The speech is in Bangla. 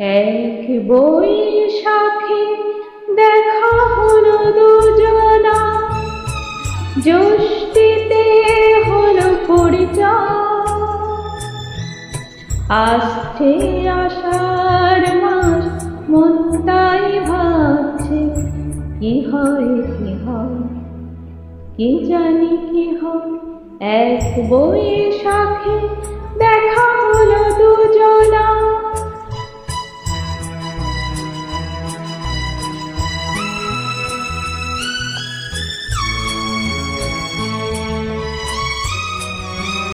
এক বৈশাখে দেখা হলো দুজনা। জ্যোষ্ঠীতে হলো পরিচয় আসছে আষাঢ় মাস, মন তাই ভাবছে, কি হয় কি হয়, কি জানি কি হয়। এক বৈশাখে দেখা